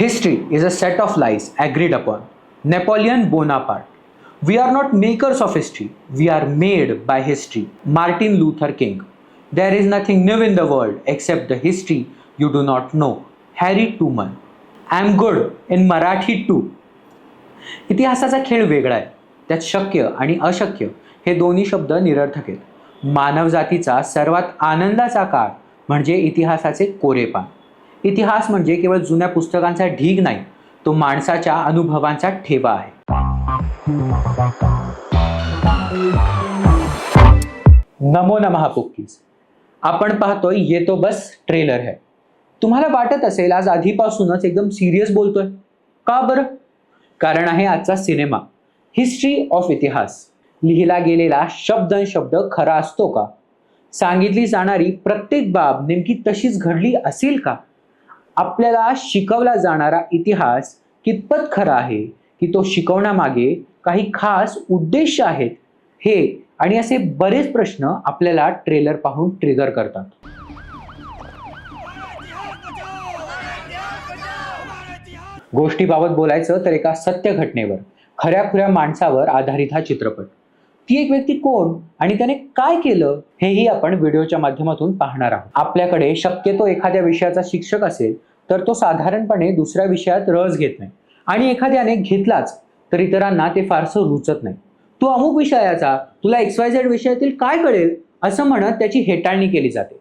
History is a set of lies agreed upon. Napoleon Bonaparte. We are not makers of history, we are made by history. Martin Luther King. There is nothing new in the world except the history you do not know. Harry Truman. I am good in Marathi too. इतिहासाचा खेळ वेगळा आहे त्यात शक्य आणि अशक्य हे दोन्ही शब्द निरर्थक आहेत मानवजातीचा सर्वात आनंदाचा काळ म्हणजे इतिहासाचे कोरेपान इतिहास म्हणजे केवळ जुन्या पुस्तकांचा ढीग नाही तो माणसाच्या अनुभवांचा ठेवा आहे. नमो नमहा पुक्कीज आपण पाहतोय येतो बस ट्रेलर है. तुम्हाला वाटत असेल आज आधीपासूनच एकदम सिरियस बोलतोय. का बरं? कारण आहे आजचा सिनेमा. हिस्ट्री ऑफ इतिहास लिहिला गेलेला शब्द शब्द खरा असतो का? सांगितली जाणारी प्रत्येक बाब नेमकी तशीच घडली असेल का? आपल्याला शिकवला जाणारा इतिहास कितपत खरा आहे की तो शिकवण्यामागे काही खास उद्देश आहेत हे आणि असे बरेच प्रश्न आपल्याला ट्रेलर पाहून ट्रिगर करतात. गोष्टीबाबत बोलायचं तर एका सत्य घटनेवर खऱ्या खुऱ्या माणसावर आधारित हा चित्रपट. ती एक व्यक्ती कोण आणि त्याने काय केलं हेही आपण व्हिडिओच्या माध्यमातून पाहणार आहोत. आपल्याकडे शक्यतो एखाद्या विषयाचा शिक्षक असेल तर तो साधारणपणे दुसऱ्या विषयात रस घेत नाही. आणि एखाद्याने घेतलाच तर इतरांना ते फारसं रुचत नाही. तू अमुक विषयाचा तुला एक्स वाय झेड विषयातील काय कळेल असं म्हणत त्याची हेटाळणी केली जाते.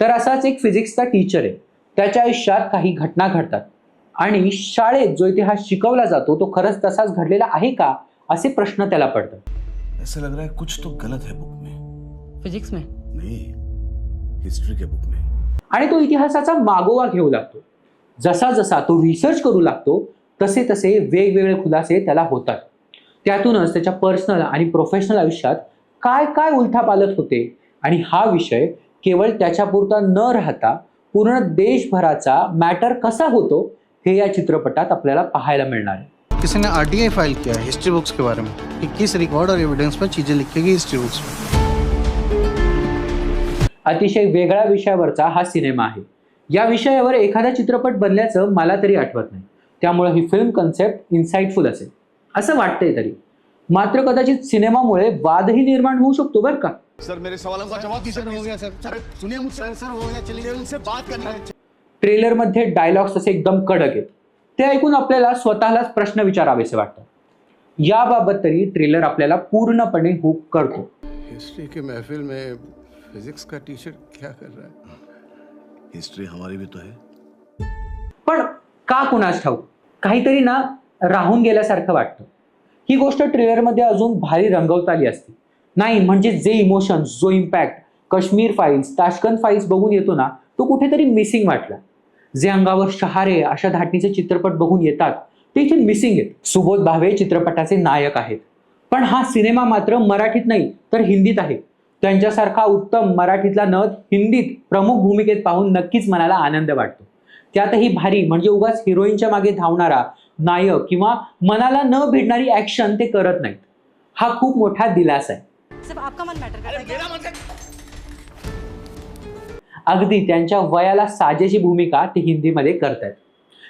तर असाच एक फिजिक्सचा टीचर आहे. त्याच्या आयुष्यात काही घटना घडतात. आणि शाळेत जो इतिहास शिकवला जातो तो खरंच तसाच घडलेला आहे का असे प्रश्न त्याला पडतात. ऐसा लग रहा है कुछ तो गलत है बुक में. फिजिक्स में? नहीं हिस्ट्री के बुक में. आणि तो इतिहासाचा मागोवा घेऊ लागतो. जसा जसा तो रिसर्च करू लागतो तसे तसे वेगवेगळे खुलासे त्याला होतात. त्यातूनच त्याच्या पर्सनल आणि प्रोफेशनल आयुष्यात काय काय उलथापालत होते आणि हा विषय केवळ त्याच्यापुरता न राहता पूर्ण देशभराचा मॅटर कसा होतो हे या चित्रपटात आपल्याला पाहायला मिळणार आहे. किसी ने आरटीआई फाइल किया हिस्ट्री बुक्स के बारे में? कि किस रिकॉर्ड और एविडेंस पर चीजें लिखेगी हिस्ट्री बुक्स में? अतिशय वेगळ्या विषयावरचा हा सिनेमा आहे. या विषयावर एखादा चित्रपट बनल्याचं मला तरी आठवत नाही. त्यामुळे ही फिल्म कन्सेप्ट इन्साइटफुल असेल. असं वाटतंय तरी. मात्र कदाचित सिनेमामुळे वादही निर्माण होऊ शकतो बरं का? सर मेरे सवालों का जवाब हो गया सर? सर सुनिए मुझसे सर हो गया चलिए उनसे बात करनी है। ट्रेलरमध्ये डायलॉग्स असे एकदम कडक आहेत. ते ऐकून आपल्याला स्वतःलाच प्रश्न विचारावेसे वाटतात. याबाबत तरी ट्रेलर आपल्याला पूर्णपणे हुक करतो. हिस्ट्री की महफिल में फिजिक्स का टीचर क्या कर रहा है? हिस्ट्री हमारी भी तो है। पण का कुणास ठाऊक? काहीतरी ना राहून गेल्यासारखं वाटतं. ही गोष्ट ट्रेलरमध्ये अजून भारी रंगवता आली असती. नाही म्हणजे जे इमोशन्स जो impact Kashmir Files Tashkent Files बघून येतो ना तो कुठेतरी मिसिंग वाटला. जे अंगावर शहारे अशा धाटणीचे चित्रपट बघून येतात ते इथे मिसिंग आहेत. सुबोध भावे चित्रपटाचे नायक आहेत. पण हा सिनेमा मात्र मराठीत नाही तर हिंदीत आहे. त्यांच्यासारखा उत्तम मराठीतला नथ हिंदीत प्रमुख भूमिकेत पाहून नक्कीच मनाला आनंद वाटतो. त्यातही भारी म्हणजे उगाच हिरोईनच्या मागे धावणारा नायक किंवा मनाला न भिडणारी ऍक्शन ते करत नाहीत. हा खूप मोठा दिलास आहे. सिर्फ आपका मन मैटर करता क्या? अगदी त्यांच्या वयाला साजेशी भूमिका ते हिंदीमध्ये करतायत.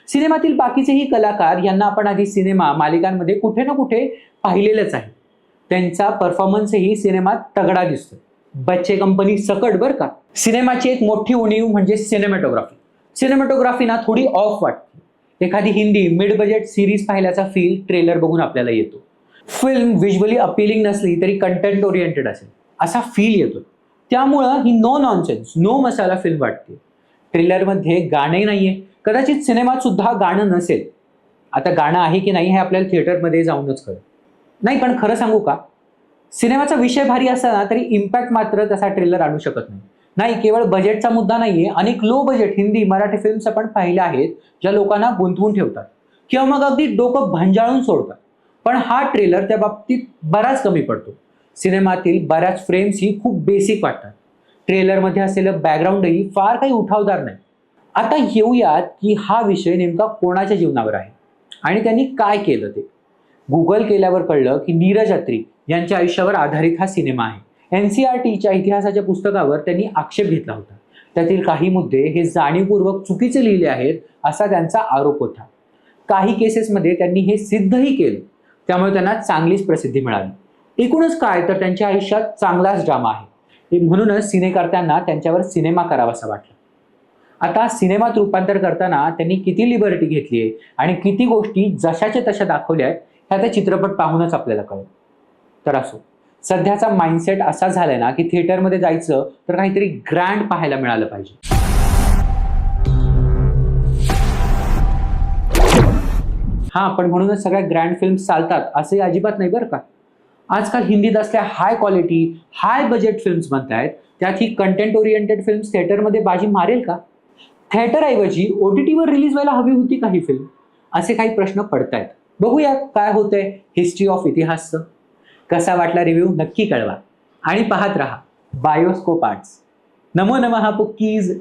सिनेमातील बाकीचेही कलाकार यांना आपण आधी सिनेमा मालिकांमध्ये कुठे ना कुठे पाहिलेलंच आहे. त्यांचा परफॉर्मन्सही सिनेमात तगडा दिसतो बच्चे कंपनी सकट बरं का. सिनेमाची एक मोठी उणीव म्हणजे सिनेमॅटोग्राफी सिनेमॅटोग्राफी ना थोडी ऑफ वाटते. एखादी हिंदी मिड बजेट सिरीज पाहिल्याचा फील ट्रेलर बघून आपल्याला येतो. फिल्म विज्युअली अपिलिंग नसली तरी कंटेंट ओरिएंटेड असेल. असा फील येतो. त्यामुळं ही no nonsense no masala film वाटते. ट्रेलरमध्ये गाणे नाहीये. कदाचित सिनेमात सुद्धा गाणं नसेल. आता गाणं आहे की नाही हे आपल्याला थिएटरमध्ये जाऊनच कळेल. नाही पण खरं सांगू का? सिनेमाचा विषय भारी असताना तरी इम्पॅक्ट मात्र तसा ट्रेलर आणू शकत नाही. नाही केवळ बजेटचा मुद्दा नाहीये अनेक low budget Hindi Marathi films आपण पाहिल्या आहेत ज्या लोकांना गुंतवून ठेवतात. किंवा मग अगदी डोकं भांजाळून सोडतात. पण हा ट्रेलर त्या बाबतीत बराच कमी पडतो. सिनेमातील बऱ्याच फ्रेम्स ही खूप बेसिक वाटतात. ट्रेलरमध्ये असलेलं बॅकग्राऊंडही फार काही उठावदार नाही. आता येऊयात की हा विषय नेमका कोणाच्या जीवनावर आहे? आणि त्यांनी काय केलं ते? गुगल केल्यावर कळलं की नीरज अत्री यांच्या आयुष्यावर आधारित हा सिनेमा आहे. एन सी आर टीच्या इतिहासाच्या पुस्तकावर त्यांनी आक्षेप घेतला होता. त्यातील काही मुद्दे हे जाणीवपूर्वक चुकीचे लिहिले आहेत असा त्यांचा आरोप होता. काही केसेसमध्ये त्यांनी हे सिद्धही केलं. त्यामुळे त्यांना चांगलीच प्रसिद्धी मिळाली. एकूणच काय तर त्यांच्या आयुष्यात चांगलाच ड्रामा आहे. म्हणूनच सिनेकर्त्यांना त्यांच्यावर सिनेमा करावासा वाटला. आता सिनेमात रूपांतर करताना त्यांनी किती लिबर्टी घेतली आहे आणि किती गोष्टी जशाच्या तशा दाखवल्या आहेत ह्या त्या चित्रपट पाहूनच आपल्याला कळेल. तर असो. सध्याचा माइंडसेट असा झालाय ना की थिएटरमध्ये जायचं तर काहीतरी ग्रँड पाहायला मिळालं पाहिजे. हा पण म्हणूनच सगळ्या ग्रँड फिल्म चालतात असंही अजिबात नाही बरं का. आजकाल हिंदीत असल्या high quality high budget films म्हणतायत आहेत त्यात ही कंटेंट ओरिएंटेड फिल्म्स थिएटरमध्ये बाजी मारेल का? थिएटरऐवजी ओ टी टीवर रिलीज व्हायला हवी होती का ही फिल्म असे काही प्रश्न पडतायत. बघूया काय होतंय हिस्ट्री ऑफ इतिहासचं. कसा वाटला रिव्ह्यू नक्की कळवा. आणि पाहत रहा बायोस्कोप आर्ट्स नमो नमः पुक्कीज